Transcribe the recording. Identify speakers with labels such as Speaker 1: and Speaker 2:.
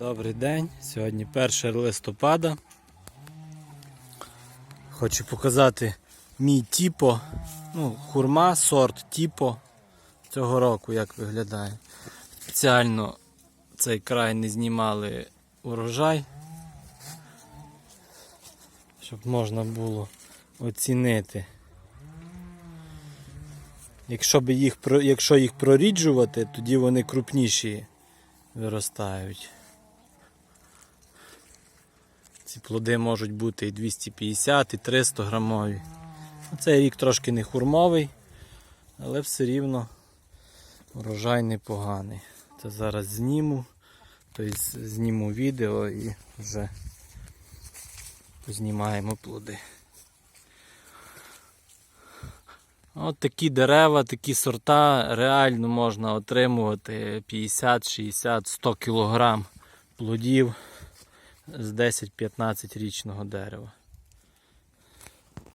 Speaker 1: Добрий день, сьогодні 1 листопада. Хочу показати мій тіпо, ну, хурма, сорт тіпо цього року, як виглядає. Спеціально цей край не знімали урожай, щоб можна було оцінити. Якщо, би їх, якщо їх проріджувати, тоді вони крупніші виростають. Ці плоди можуть бути і 250, і 300 грамові. Цей рік трошки не хурмовий, але все рівно урожай непоганий. Це зараз зніму, тобто зніму відео і вже знімаємо плоди. От такі дерева, такі сорта реально можна отримувати 50, 60, 100 кг плодів з 10-15 річного дерева.